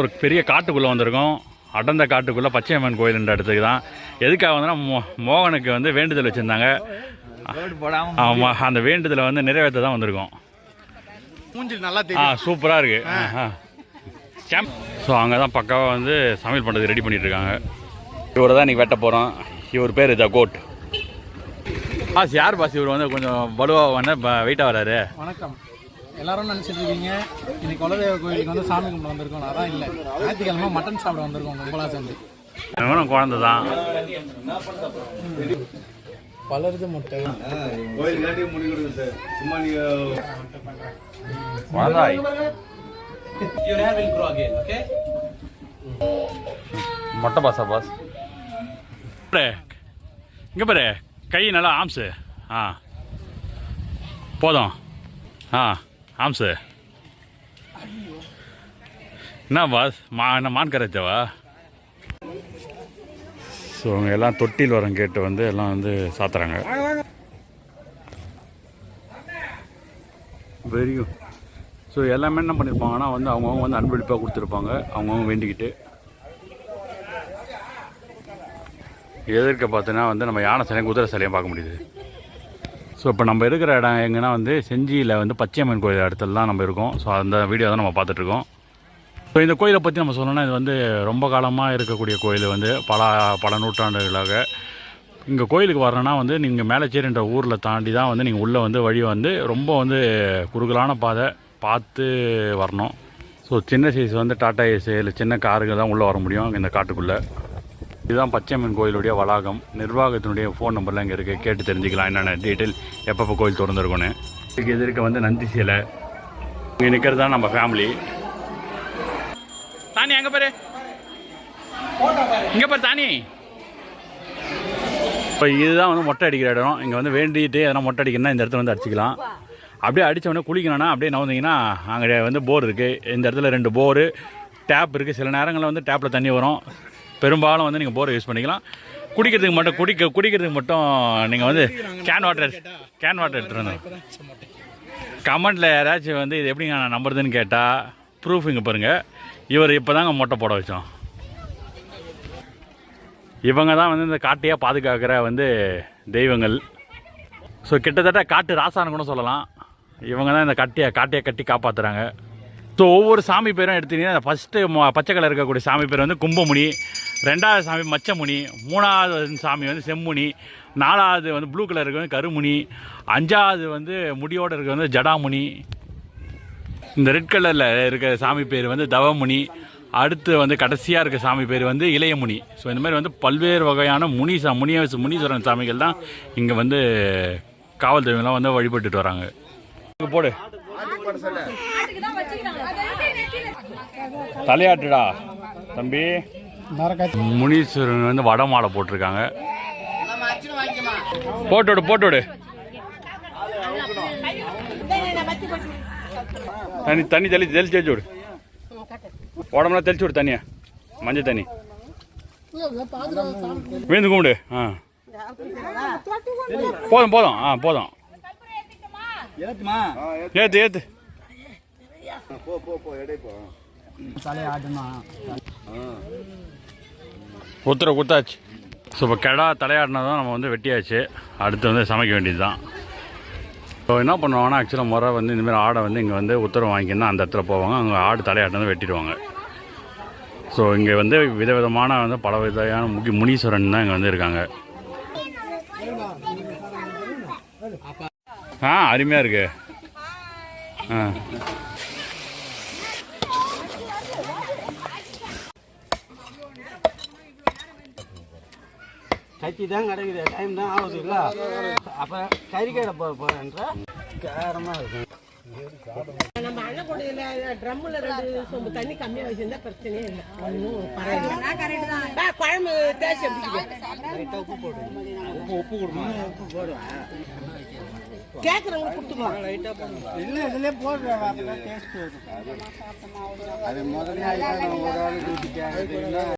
ஒரு பெரிய காட்டுக்குள்ளே வந்திருக்கோம். அடர்ந்த காட்டுக்குள்ளே பச்சையம்மன் கோயில்ன்ற இடத்துக்கு தான். எதுக்காக வந்தோம்னா மோ மோகனுக்கு வந்து வேண்டுதல் வச்சுருந்தாங்க. ஆமாம் அந்த வேண்டுதலை வந்து நிறைவேற்ற தான் வந்திருக்கோம். மூஞ்சில் நல்லா ஆ சூப்பராக இருக்குது ஸோ அங்கே தான் பக்காவாக வந்து சமையல் பண்ணுறது ரெடி பண்ணிட்டு இருக்காங்க இவரை தான் இன்றைக்கி வெட்ட போகிறோம் இவர் பேர் த கோட். பாஸ் யார் பாஸ்? இவர் வந்து கொஞ்சம் வலுவாக வந்து வெயிட்டாக வராரு. வணக்கம். எல்லாரும் நினச்சிட்டு இருக்கீங்க இன்னைக்கு குலதெய்வ கோயிலுக்கு வந்து சாமி கும்பிட வந்திருக்கோம். அதான் இல்லை. ஞாயிற்றுக்கிழமை மட்டன் சாப்பிட வந்திருக்கோம் கும்பலா சேர்ந்து. குழந்தை தான். வளருது முட்டை. மொட்டை பாஸா. பாஸ் இங்கே பாரு. கை நல்லா ஆம்ஸு ஆ. போதும். ஆ. ஆம்ஸு என்ன பாஸ் மா என்ன மான் கரைச்சவா ஸோ அவங்க எல்லாம் தொட்டில் வரம் கேட்டு வந்து எல்லாம் வந்து சாத்துறாங்க. வெரி குட் ஸோ எல்லாமே என்ன பண்ணியிருப்பாங்கன்னா வந்து அவங்கவுங்க வந்து அன்பளிப்பாக கொடுத்துருப்பாங்க. அவங்கவுங்க வேண்டிக்கிட்டு. எதிர்க்க பார்த்தோன்னா வந்து நம்ம யானை சிலையும் குதிரை சிலையும் பார்க்க முடியுது. ஸோ இப்போ நம்ம இருக்கிற இடம் எங்கன்னா வந்து செஞ்சியில் வந்து பச்சையம்மன் கோயில் இடத்துல தான் நம்ம இருக்கோம். ஸோ அந்த வீடியோ தான் நம்ம பார்த்துட்ருக்கோம் ஸோ இந்த கோயிலை பற்றி நம்ம சொல்லணும்னா இது வந்து ரொம்ப காலமாக இருக்கக்கூடிய கோயில் வந்து பல பல நூற்றாண்டுகளாக. இங்கே கோயிலுக்கு வரணும்னா வந்து நீங்கள் மேலச்சேரின்ற ஊரில் தாண்டி தான் வந்து நீங்கள் உள்ளே வந்து வழி வந்து ரொம்ப வந்து குறுகலான பாதை பார்த்து வரணும். ஸோ சின்ன சைஸ் வந்து டாட்டா ஏசு இல்லை சின்ன காருங்க தான் உள்ளே வர முடியும் இந்த காட்டுக்குள்ளே. இதுதான் பச்சையம்மன் கோயிலுடைய வளாகம். நிர்வாகத்தினுடைய ஃபோன் நம்பர்லாம் இங்கே இருக்குது கேட்டு தெரிஞ்சுக்கலாம் என்னென்ன டீட்டெயில் எப்பப்போ கோயில் திறந்துருக்குன்னு இதுக்கு எதிர்க்க வந்து நந்தி சிலை. இங்கே நிற்கிறது தான் நம்ம ஃபேமிலி தானி எங்கே பாரு? இங்கே பாரு தானி. இப்போ இதுதான் வந்து மொட்டை அடிக்கிற இடம். இங்கே வந்து வேண்டிட்டு எதனா மொட்டை அடிக்கணும்னா இந்த இடத்துல வந்து அடிச்சிக்கலாம். அப்படியே அடித்தவொடனே குளிக்கணும்னா அப்படியே நவந்தீங்கன்னா அங்கே வந்து போர் இருக்குது இந்த இடத்துல ரெண்டு போரு டேப் இருக்குது சில நேரங்களில் வந்து டேப்பில் தண்ணி வரும். பெரும்பாலும் வந்து நீங்கள் போரை யூஸ் பண்ணிக்கலாம். குடிக்கிறதுக்கு மட்டும் குடிக்க குடிக்கிறதுக்கு மட்டும் நீங்கள் வந்து கேன் வாட்டர் கேன் வாட்டர் எடுத்துகிட்டு வந்து கமெண்ட்டில் யாராச்சும் வந்து இது எப்படிங்க நான் நம்புறதுன்னு கேட்டால் ப்ரூஃப் இங்கே பாருங்கள் இவர் இப்போ தாங்க மொட்டை போட வச்சோம். இவங்க தான் வந்து இந்த காட்டையாக பாதுகாக்கிற வந்து தெய்வங்கள். ஸோ கிட்டத்தட்ட காட்டு ராசான்னு கூட சொல்லலாம். இவங்க தான் இந்த கட்டியை காட்டையை கட்டி காப்பாற்றுறாங்க ஸோ ஒவ்வொரு சாமி பேரும் எடுத்தீங்கன்னா ஃபஸ்ட்டு பச்சை கலர் இருக்கக்கூடிய சாமி பேர் வந்து கும்பமுனி ரெண்டாவது சாமி மச்சமுனி மூணாவது சாமி வந்து செம்முனி நாலாவது வந்து ப்ளூ கலர் இருக்கிறது கருமுனி அஞ்சாவது வந்து முடியோடு இருக்கிறது வந்து ஜடாமுனி. இந்த ரெட் கலரில் இருக்கிற சாமி பேர் வந்து தவமுனி. அடுத்து வந்து கடைசியாக இருக்க சாமி பேர் வந்து இளையமுனி. ஸோ இந்த மாதிரி வந்து பல்வேறு வகையான முனி சா முனிய முனீஸ்வரன் சாமிகள் தான் இங்கே வந்து காவல் தெய்வங்கள்லாம் வந்து வழிபட்டுட்டு வராங்க. இங்க போடு. தலையாட்டுடா தம்பி. முனீஸ்வரன் வந்து வட மாலை போட்டிருக்காங்க. போட்டு விடு போட்டு விடு. தண்ணி தண்ணி தெளிச்சு தெளிச்சு வச்சு விடு. உடம்புலாம் தெளிச்சு விடு தண்ணியை. மஞ்சள் தண்ணி. விழுந்து கும்பிடு. ஆ. போதும் போதும். ஆ போதும். ஏத்து ஏத்து. போ குத்தாச்சு கொடுத்தாச்சு. ஸோ இப்போ கிடா தலையாடினா தான் நம்ம வந்து வெட்டியாச்சு. அடுத்து வந்து சமைக்க வேண்டியது தான் ஸோ என்ன பண்ணுவாங்கன்னா ஆக்சுவலாக முறை வந்து இந்தமாரி ஆடை வந்து இங்கே வந்து உத்தரவு வாங்கினா அந்த இடத்துல போவாங்க. அங்கே ஆடு தலையாட்டினது வெட்டிடுவாங்க. ஸோ இங்கே வந்து விதவிதமான வந்து பல விதமான முகி முனீஸ்வரன் தான் இங்கே வந்து இருக்காங்க. ஆ அருமையாக இருக்கு. ஆ. கத்தி தான் கிடைக்குது. டைம் தான் ஆகுது இல்ல? அப்ப கறி கடை போக போறேன்ற. கேரமா இருக்கும் நம்ம அண்ணக்கூடையில ட்ரம்முல ரெண்டு சொம்பு தண்ணி கம்மியா வச்சிருந்தா பிரச்சனையே இல்லை. ஒன்றும் பரவாயில்ல. பா, குழம்பு தேய்ச்சி எப்படி உப்பு உப்பு கொடுமா? உப்பு போடுவேன் கேட்குறவங்க கொடுத்துக்கலாம். இல்ல இதுலயே போடுறேன் டேஸ்ட் வரும். அது முதல்ல ஒரு